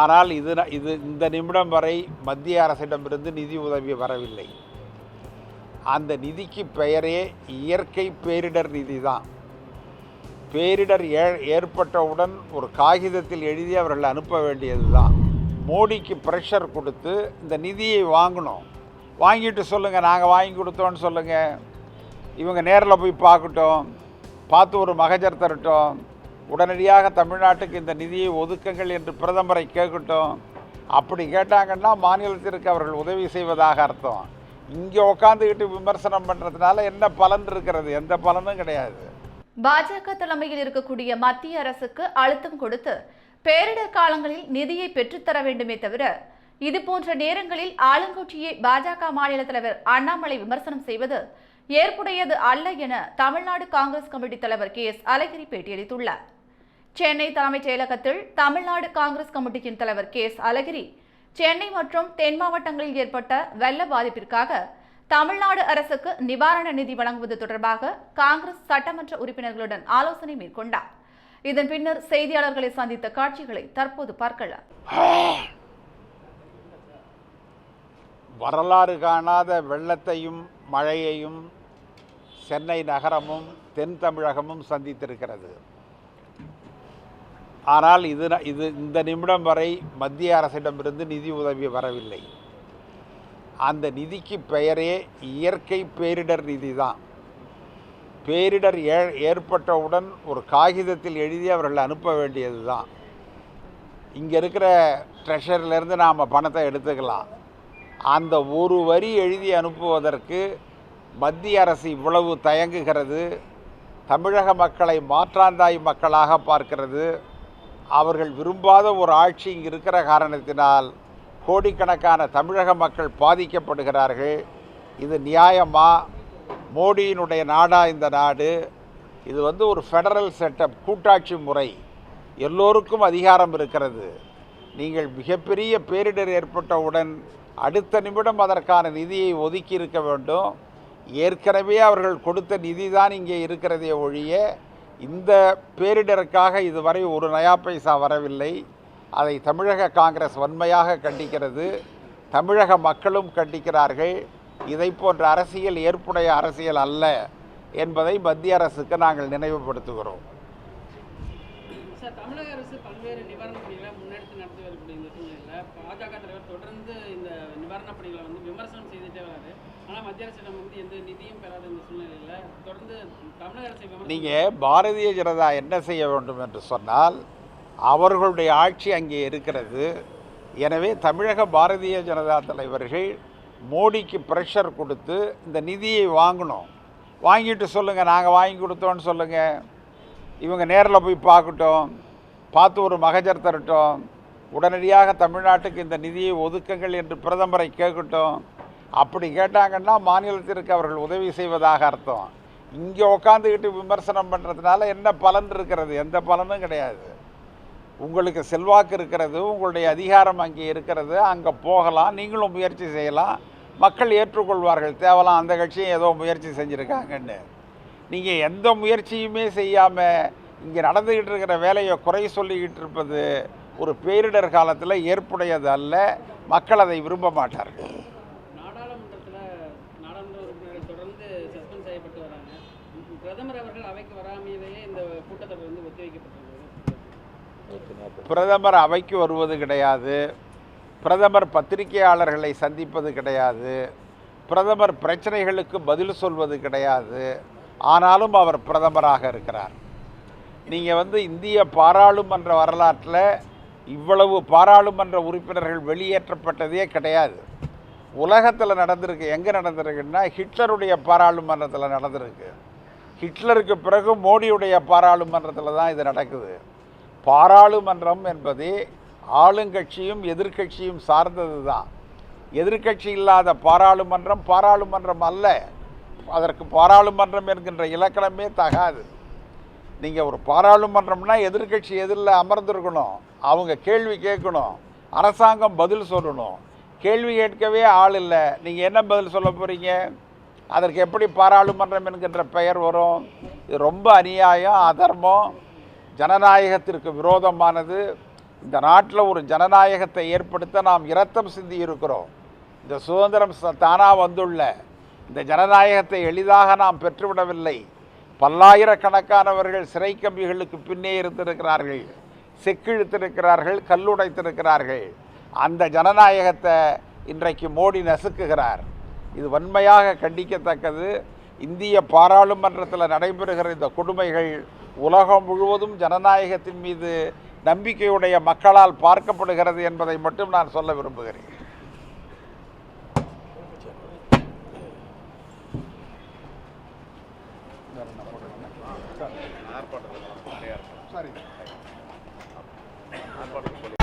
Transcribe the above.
ஆனால் இது இது இந்த நிமிடம் வரை மத்திய அரசிடமிருந்து நிதி உதவி வரவில்லை. அந்த நிதிக்கு பெயரே இயற்கை பேரிடர் நிதி தான். பேரிடர் ஏ ஏற்பட்டவுடன் ஒரு காகிதத்தில் எழுதி அவர்கள் அனுப்ப வேண்டியது தான். மோடிக்கு ப்ரெஷர் கொடுத்து இந்த நிதியை வாங்கணும். வாங்கிட்டு சொல்லுங்கள் நாங்கள் வாங்கி கொடுத்தோன்னு சொல்லுங்கள் இவங்க நேரில் போய் பார்க்கட்டும். பார்த்து ஒரு மகஜர் தரட்டும். உடனடியாக தமிழ்நாட்டுக்கு இந்த நிதியை ஒதுக்குங்கள் என்று பிரதமரை கேட்கட்டும். அப்படி கேட்டாங்கன்னா மாநிலத்திற்கு அவர்கள் உதவி செய்வதாக அர்த்தம். இங்கே உட்காந்துக்கிட்டு விமர்சனம் பண்ணுறதுனால என்ன பலன் இருக்கிறது? எந்த பலனும் கிடையாது. பாஜக தலைமையில் இருக்கக்கூடிய மத்திய அரசுக்கு அழுத்தம் கொடுத்து பேரிடர் காலங்களில் நிதியை பெற்றுத்தர வேண்டுமே தவிர இது போன்ற நேரங்களில் ஆளுங்கட்சியை பாஜக மாநில தலைவர் அண்ணாமலை விமர்சனம் செய்வது ஏற்புடையது அல்ல என தமிழ்நாடு காங்கிரஸ் கமிட்டி தலைவர் கே எஸ் அழகிரி பேட்டியளித்துள்ளார். சென்னை தலைமைச் செயலகத்தில் தமிழ்நாடு காங்கிரஸ் கமிட்டியின் தலைவர் கே எஸ் அழகிரி சென்னை மற்றும் தென் மாவட்டங்களில் ஏற்பட்ட வெள்ள பாதிப்பிற்காக தமிழ்நாடு அரசுக்கு நிவாரண நிதி வழங்குவது தொடர்பாக காங்கிரஸ் சட்டமன்ற உறுப்பினர்களுடன் ஆலோசனை மேற்கொண்டார். இதன் பின்னர் செய்தியாளர்களை சந்தித்த காட்சிகளை தற்போது பார்க்கலாம். வரலாறு காணாத வெள்ளத்தையும் மழையையும் சென்னை நகரமும் தென் தமிழகமும் சந்தித்திருக்கிறது. ஆனால் இது இது இந்த நிமிடம் வரை மத்திய அரசிடமிருந்து நிதி உதவி வரவில்லை. அந்த நிதிக்கு பெயரே இயற்கை பேரிடர் நிதி தான். பேரிடர் ஏ ஏற்பட்டவுடன் ஒரு காகிதத்தில் எழுதி அவர்கள் அனுப்ப வேண்டியது தான். இங்கே இருக்கிற ட்ரெஷர்லேருந்து நாம் பணத்தை எடுத்துக்கலாம். அந்த ஒரு வரி எழுதி அனுப்புவதற்கு மத்திய அரசு இவ்வளவு தயங்குகிறது. தமிழக மக்களை மாற்றாந்தாய் மக்களாக பார்க்கிறது. அவர்கள் விரும்பாத ஒரு ஆட்சி இங்கு இருக்கிற காரணத்தினால் கோடிக்கணக்கான தமிழக மக்கள் பாதிக்கப்படுகிறார்கள். இது நியாயமா? மோடியினுடைய நாடா இந்த நாடு? இது வந்து ஒரு ஃபெடரல் செட்டப் கூட்டாட்சி முறை. எல்லோருக்கும் அதிகாரம் இருக்கிறது. நீங்கள் மிகப்பெரிய பேரிடர் ஏற்பட்டவுடன் அடுத்த நிமிடம் அதற்கான நிதியை ஒதுக்கி இருக்க வேண்டும். ஏற்கனவே அவர்கள் கொடுத்த நிதி தான் இங்கே இருக்கிறதே ஒழிய இந்த பேரிடருக்காக இதுவரை ஒரு நயா பைசா வரவில்லை. அதை தமிழக காங்கிரஸ் வன்மையாக கண்டிக்கிறது. தமிழக மக்களும் கண்டிக்கிறார்கள். இதை போன்ற அரசியல் ஏற்புடைய அரசியல் அல்ல என்பதை மத்திய அரசுக்கு நாங்கள் நினைவுபடுத்துகிறோம். தமிழக அரசு பல்வேறு நிவாரணப் முன்னெடுத்து நடத்தி வரக்கூடிய இந்த சூழ்நிலையில் பாஜக தலைவர் தொடர்ந்து இந்த நிவாரணப் பணிகளை வந்து விமர்சனம் செய்துட்டே வராரு. ஆனால் மத்திய அரசிடம் வந்து எந்த நிதியும் பெறாத இந்த சூழ்நிலையில் தொடர்ந்து தமிழக அரசை நீங்கள் பாரதிய ஜனதா என்ன செய்ய வேண்டும் என்று சொன்னால் அவர்களுடைய ஆட்சி அங்கே இருக்கிறது. எனவே தமிழக பாரதிய ஜனதா தலைவர்கள் மோடிக்கு ப்ரெஷர் கொடுத்து இந்த நிதியை வாங்கணும். வாங்கிட்டு சொல்லுங்கள் நாங்கள் வாங்கி கொடுத்தோன்னு சொல்லுங்கள் இவங்க நேரில் போய் பார்க்கட்டும். பார்த்து ஒரு மகஜர் தரட்டும். உடனடியாக தமிழ்நாட்டுக்கு இந்த நிதியை ஒதுக்குங்கள் என்று பிரதமரை கேட்கட்டும். அப்படி கேட்டாங்கன்னா மாநிலத்திற்கு அவர்கள் உதவி செய்வதாக அர்த்தம். இங்கே உட்காந்துக்கிட்டு விமர்சனம் பண்ணுறதுனால என்ன பலன் இருக்கிறது? எந்த பலனும் கிடையாது. உங்களுக்கு செல்வாக்கு இருக்கிறது உங்களுடைய அதிகாரம் அங்கே இருக்கிறது அங்கே போகலாம் நீங்களும் முயற்சி செய்யலாம். மக்கள் ஏற்றுக்கொள்வார்கள் தேவலாம் அந்த கட்சியும் ஏதோ முயற்சி செஞ்சுருக்காங்கன்னு. நீங்கள் எந்த முயற்சியுமே செய்யாமல் இங்கே நடந்துக்கிட்டு இருக்கிற வேலையை குறை சொல்லிக்கிட்டு இருப்பது ஒரு பேரிடர் காலத்தில் ஏற்புடையது அல்ல. மக்கள் அதை விரும்ப மாட்டார்கள். பிரதமர் அவைக்கு வருவது கிடையாது. பிரதமர் பத்திரிகையாளர்களை சந்திப்பது கிடையாது. பிரதமர் பிரச்சனைகளுக்கு பதில் சொல்வது கிடையாது. ஆனாலும் அவர் பிரதமராக இருக்கிறார். நீங்கள் வந்து இந்திய பாராளுமன்ற வரலாற்றில் இவ்வளவு பாராளுமன்ற உறுப்பினர்கள் வெளியேற்றப்பட்டதே கிடையாது. உலகத்தில் நடந்திருக்கு. எங்கே நடந்திருக்குன்னா ஹிட்லருடைய பாராளுமன்றத்தில் நடந்திருக்கு. ஹிட்லருக்கு பிறகு மோடியுடைய பாராளுமன்றத்தில் தான் இது நடக்குது. பாராளுமன்றம் என்பது ஆளுங்கட்சியும் எதிர்க்கட்சியும் சார்ந்தது தான். எதிர்க்கட்சி இல்லாத பாராளுமன்றம் பாராளுமன்றம் அல்ல. அதற்கு பாராளுமன்றம் என்கின்ற இலக்கணமே தகாது. நீங்கள் ஒரு பாராளுமன்றம்னா எதிர்க்கட்சி எதிரில் அமர்ந்திருக்கணும். அவங்க கேள்வி கேட்கணும். அரசாங்கம் பதில் சொல்லணும். கேள்வி கேட்கவே ஆள் இல்லை. நீங்கள் என்ன பதில் சொல்ல போகிறீங்க அதற்கு எப்படி பாராளுமன்றம் என்கின்ற பெயர் வரும்? இது ரொம்ப அநியாயம் அதர்மம். ஜனநாயகத்திற்கு விரோதமானது. இந்த நாட்டில் ஒரு ஜனநாயகத்தை ஏற்படுத்த நாம் இரத்தம் சிந்தி இருக்கிறோம். இந்த சுதந்திரம் தானாக வந்துள்ள. இந்த ஜனநாயகத்தை எளிதாக நாம் பெற்றுவிடவில்லை. பல்லாயிரக்கணக்கானவர்கள் சிறை கம்பிகளுக்கு பின்னே இருந்திருக்கிறார்கள் செக்கிழுத்திருக்கிறார்கள் கல்லுடைத்திருக்கிறார்கள். அந்த ஜனநாயகத்தை இன்றைக்கு மோடி நசுக்குகிறார். இது வன்மையாக கண்டிக்கத்தக்கது. இந்திய பாராளுமன்றத்தில் நடைபெறுகிற இந்த கொடுமைகள் உலகம் முழுவதும் ஜனநாயகத்தின் மீது நம்பிக்கையுடைய மக்களால் பார்க்கப்படுகிறது என்பதை மட்டும் நான் சொல்ல விரும்புகிறேன். ஆர்ப்பாட்டத்தில் நிறையா இருக்கும் சரி ஆர்ப்பாட்டத்தில்